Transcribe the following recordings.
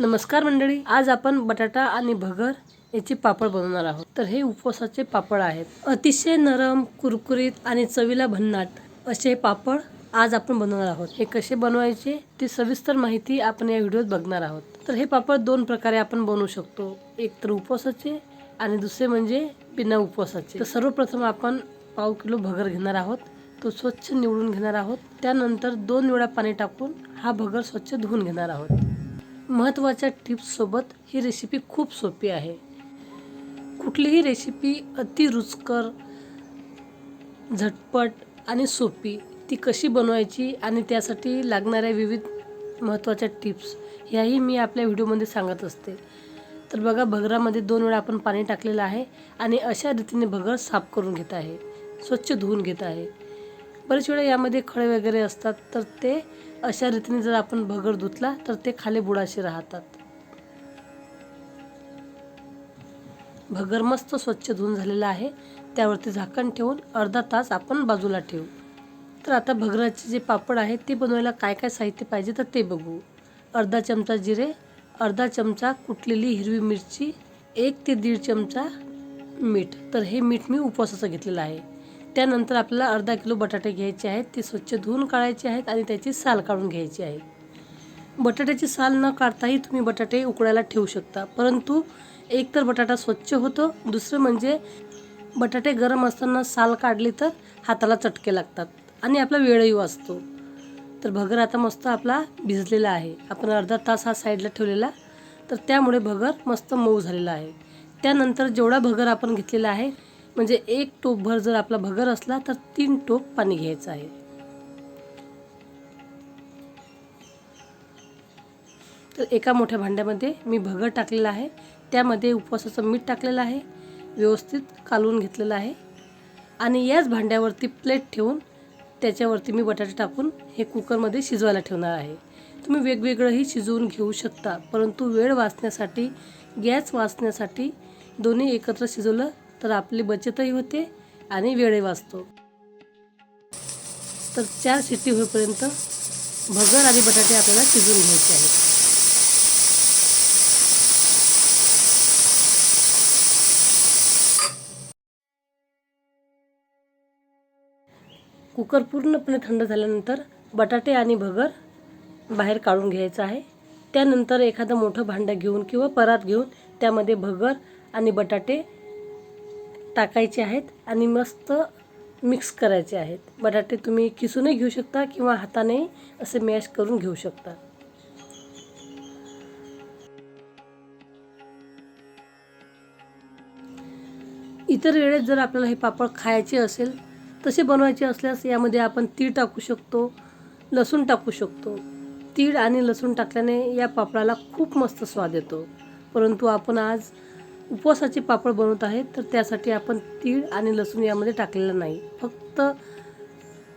नमस्कार मंडळी आज आपण बटाटा आणि भगर याचे पापड बनवणार आहोत. तर हे उपवासाचे पापड आहेत. अतिशय नरम कुरकुरीत आणि चवीला भन्नाट असे पापड आज आपण बनवणार आहोत. हे कसे बनवायचे ती सविस्तर माहिती आपण या व्हिडिओत बघणार आहोत. तर हे पापड दोन प्रकारे आपण बनवू शकतो. एक तर उपवासाचे आणि दुसरे म्हणजे बिना उपवासाचे. तर सर्वप्रथम आपण पाव किलो भगर घेणार आहोत. तो स्वच्छ निवडून घेणार आहोत. त्यानंतर दोन वेळा पाणी टाकून हा भगर स्वच्छ धुवून घेणार आहोत. महत्त्वाच्या टिप्ससोबत ही रेसिपी खूप सोपी आहे. कुठलीही रेसिपी अति रुचकर झटपट आणि सोपी. ती कशी बनवायची आणि त्यासाठी लागणाऱ्या विविध महत्त्वाच्या टिप्स ह्याही मी आपल्या व्हिडिओमध्ये सांगत असते. तर बघा भगरामध्ये दोन वेळा आपण पाणी टाकलेलं आहे आणि अशा रीतीने भगर साफ करून घेत आहे. स्वच्छ धुवून घेत आहे. बरेच वेळा यामध्ये खळे वगैरे असतात तर ते अशा रीतीने जर आपण भगर धुतला तर ते खाली बुडाशे राहतात. भगर मस्त स्वच्छ धुवून झालेला आहे. त्यावरती झाकण ठेवून अर्धा तास आपण बाजूला ठेवू. तर आता भगराचे जे पापड आहे ते बनवायला काय काय साहित्य पाहिजे तर ते बघू. अर्धा चमचा जिरे अर्धा चमचा कुटलेली हिरवी मिरची एक ते दीड चमचा मीठ. तर हे मीठ मी उपवासाचं घेतलेलं आहे. त्यानंतर आपल्याला अर्धा किलो बटाटे घ्यायचे आहेत ते स्वच्छ धुवून काढायचे आहेत आणि त्याची साल काढून घ्यायची आहे. बटाट्याची साल न काढताही तुम्ही बटाटे उकडायला ठेवू शकता. परंतु एक तर बटाटा स्वच्छ होतो दुसरं म्हणजे बटाटे गरम असताना साल काढली तर हाताला चटके लागतात आणि आपला वेळही वाचतो. तर भगर आता मस्त आपला भिजलेला आहे. आपण अर्धा तास हा साईडला ठेवलेला तर त्यामुळे भगर मस्त मऊ झालेला आहे. त्यानंतर जेवढा भगर आपण घेतलेला आहे म्हणजे एक टोपभर जर आपला भगर असला तर तीन टोप पाणी घ्यायचं आहे. तर एका मोठ्या भांड्यामध्ये मी भगर टाकलेला आहे. त्यामध्ये उपवासाचं मीठ टाकलेलं आहे. व्यवस्थित कालवून घेतलेलं आहे. आणि याच भांड्यावरती प्लेट ठेवून त्याच्यावरती मी बटाटे टाकून हे कुकरमध्ये शिजवायला ठेवणार आहे. तुम्ही वेगवेगळंही शिजवून घेऊ शकता परंतु वेळ वाचण्यासाठी गॅस वाचण्यासाठी दोन्ही एकत्र शिजवलं तर आपली बचतही होते आणि वेळही वाचतो. तर चार शिट्टी होईपर्यंत भगर आणि बटाटे आपल्याला शिजून घ्यायचे आहेत. कुकर पूर्णपणे थंड झाल्यानंतर बटाटे आणि भगर बाहेर काढून घ्यायचं आहे. त्यानंतर एखादं मोठं भांडं घेऊन किंवा परात घेऊन त्यामध्ये भगर आणि बटाटे टाकायचे आहेत आणि मस्त मिक्स करायचे आहेत. बटाटे तुम्ही किसूनही घेऊ शकता किंवा हाताने असे मॅश करून घेऊ शकता. इतर वेळेस जर आपल्याला हे पापड खायचे असेल तसे बनवायचे असल्यास यामध्ये आपण तीळ टाकू शकतो लसूण टाकू शकतो. तीळ आणि लसूण टाकल्याने या पापडाला खूप मस्त स्वाद येतो. परंतु आपण आज उपवासाचे पापड बनवत आहे तर त्यासाठी आपण तीळ आणि लसूण यामध्ये टाकलेलं नाही. फक्त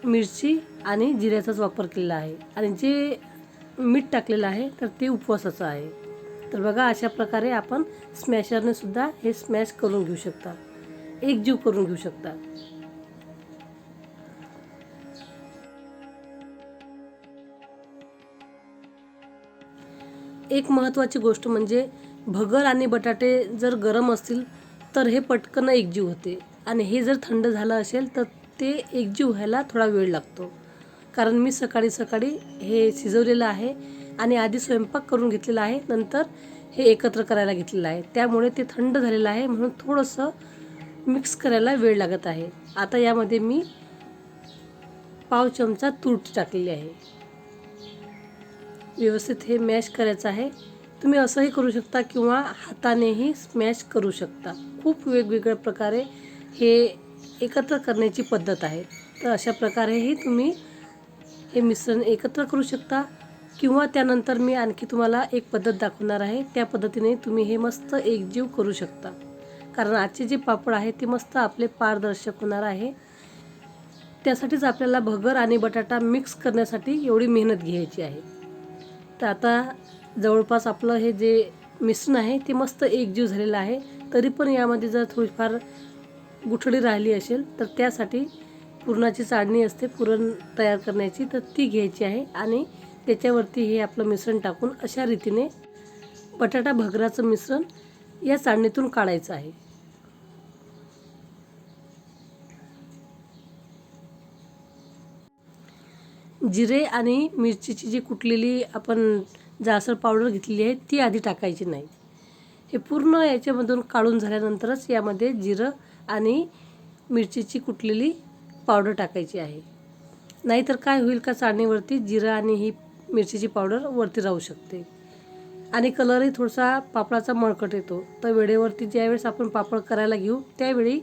मिरची आणि जिऱ्याचाच वापर केलेला आहे. आणि जे मीठ टाकलेलं आहे तर ते उपवासाचं आहे. तर बघा अशा प्रकारे आपण स्मॅशरने सुद्धा हे स्मॅश करून घेऊ शकता. एकजीव करून घेऊ शकता. एक महत्त्वाची गोष्ट म्हणजे भगर आणि बटाटे जर गरम असतील तर हे पटकन एकजीव होते. आणि हे जर थंड झालं असेल तर ते एकजीव व्हायला थोडा वेळ लागतो. कारण मी सकाळी सकाळी हे शिजवलेलं आहे आणि आधी स्वयंपाक करून घेतलेला आहे नंतर हे एकत्र करायला घेतलेलं आहे. त्यामुळे ते थंड झालेलं आहे म्हणून थोडंसं मिक्स करायला वेळ लागत आहे. आता यामध्ये मी पाव चमचा तूट टाकलेली आहे. व्यवस्थित हे मॅश करायचं आहे. तुम्ही असंही करू शकता किंवा हातानेही स्मॅश करू शकता. खूप वेगवेगळ्या प्रकारे हे एकत्र करण्याची पद्धत आहे. तर अशा प्रकारेही तुम्ही हे मिश्रण एकत्र करू शकता किंवा त्यानंतर मी आणखी तुम्हाला एक पद्धत दाखवणार आहे. त्या पद्धतीने तुम्ही हे मस्त एकजीव करू शकता. कारण आजचे जे पापड आहे ते मस्त आपले पारदर्शक होणार आहे. त्यासाठीच आपल्याला भगर आणि बटाटा मिक्स करण्यासाठी एवढी मेहनत घ्यायची आहे. तर आता जवळपास आपलं हे जे मिश्रण आहे ते मस्त एकजीव झालेलं आहे. तरी पण यामध्ये जर थोडीफार गुठळी राहिली असेल तर त्यासाठी पुरणाची चाळणी असते पुरण तयार करण्याची तर ती घ्यायची आहे. आणि त्याच्यावरती हे आपलं मिश्रण टाकून अशा रीतीने बटाटा भगराचं मिश्रण या चाळणीतून काढायचं आहे. जिरे आणि मिरचीची जी कुटलेली आपण जासर पावडर घेतलेली आहे ती आधी टाकायची नाही. हे पूर्ण याच्यामधून काढून झाल्यानंतरच यामध्ये जिरं आणि मिरचीची कुटलेली पावडर टाकायची आहे. नाहीतर काय होईल का चाळणीवरती जिरं आणि ही मिरचीची पावडर वरती राहू शकते. आणि कलरही थोडासा पापडाचा मळकट येतो. तर वेळेवरती ज्यावेळेस आपण पापड करायला घेऊ त्यावेळी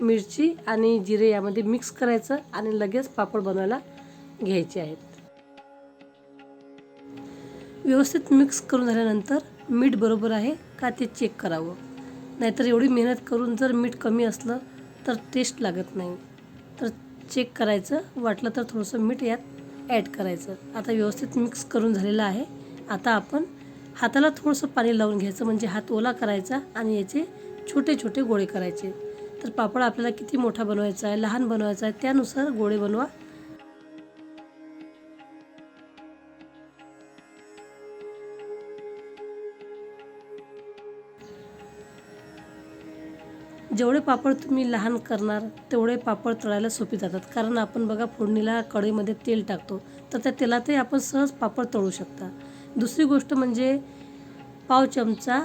मिरची आणि जिरे यामध्ये मिक्स करायचं आणि लगेच पापड बनवायला घ्यायचे आहेत. व्यवस्थित मिक्स करून झाल्यानंतर मीठ बरोबर आहे का ते चेक करावं. नाहीतर एवढी मेहनत करून जर मीठ कमी असलं तर टेस्ट लागत नाही. तर चेक करायचं वाटलं तर थोडंसं मीठ यात ॲड करायचं. आता व्यवस्थित मिक्स करून झालेलं आहे. आता आपण हाताला थोडंसं पाणी लावून घ्यायचं म्हणजे हात ओला करायचा आणि याचे छोटे छोटे गोळे करायचे. तर पापड आपल्याला किती मोठा बनवायचा आहे लहान बनवायचा आहे त्यानुसार गोळे बनवा. जेवढे पापड तुम्ही लहान करणार तेवढे पापड तळायला सोपी जातात. कारण आपण बघा फोडणीला कढईमध्ये तेल टाकतो तर त्या तेलातही आपण सहज पापड तळू शकता. दुसरी गोष्ट म्हणजे पाव चमचा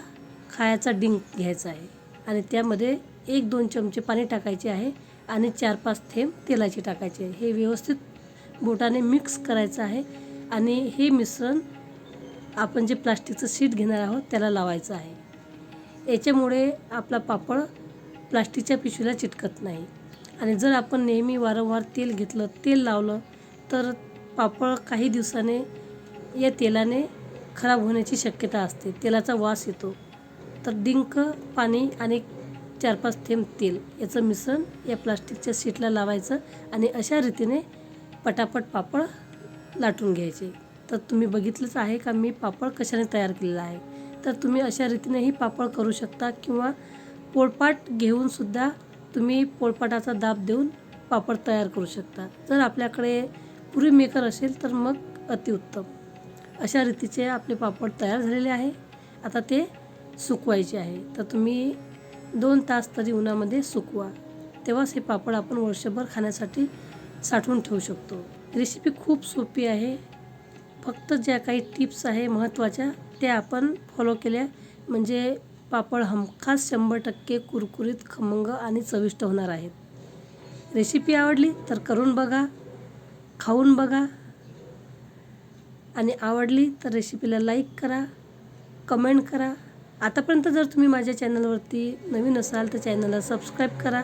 खायचा डिंक घ्यायचा आहे. आणि त्यामध्ये एक दोन चमचे पाणी टाकायचे आहे आणि चार पाच थेंब तेलाचे टाकायचे आहे. हे व्यवस्थित बोटाने मिक्स करायचं आहे आणि हे मिश्रण आपण जे प्लास्टिकचं शीट घेणार आहोत त्याला लावायचं आहे. याच्यामुळे आपला पापड प्लास्टिकच्या पिशवीला चिटकत नाही. आणि जर आपण नेहमी वारंवार तेल घेतलं तेल लावलं तर पापड काही दिवसाने या तेलाने खराब होण्याची शक्यता असते. तेलाचा वास येतो. तर डिंक पाणी आणि चार पाच थेंब तेल याचं मिश्रण या प्लास्टिकच्या शीटला लावायचं आणि अशा रीतीने पटापट पापड लाटून घ्यायचे. तर तुम्ही बघितलंच आहे का मी पापड कशाने तयार केलेला आहे? तर तुम्ही अशा रीतीनेही पापड करू शकता किंवा पोळपाट घेऊन सुद्धा तुम्ही पोळपाटाचा दाब देऊन पापड तयार करू शकता. जर आपल्याकडे पुरी मेकर असेल तर मग अतिउत्तम अशा रीतीचे आपले पापड तयार झालेले आहे. आता ते सुकवायचे आहे. तर तुम्ही दोन तास तरी उन्हामध्ये सुकवा. तेव्हाच हे पापड आपण वर्षभर खाण्यासाठी साठवून ठेवू शकतो. रेसिपी खूप सोपी आहे. फक्त ज्या काही टिप्स आहे महत्त्वाच्या त्या आपण फॉलो केल्या. म्हणजे पापड हमखास शंभर टक्के कुरकुरीत खमंग आणि चविष्ट होणार आहेत. रेसिपी आवडली तर करून बघा खाऊन बघा आणि आवडली तर रेसिपीला लाईक करा कमेंट करा. आतापर्यंत जर तुम्ही माझ्या चॅनलवरती नवीन असाल तर चॅनलला सबस्क्राईब करा.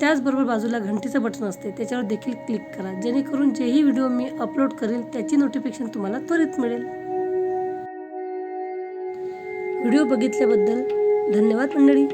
त्याचबरोबर बाजूला घंटीचं बटन असते त्याच्यावर देखील क्लिक करा. जेणेकरून जेही व्हिडिओ मी अपलोड करेल त्याची नोटिफिकेशन तुम्हाला त्वरित मिळेल. व्हिडिओ बघितल्याबद्दल धन्यवाद मंडळी.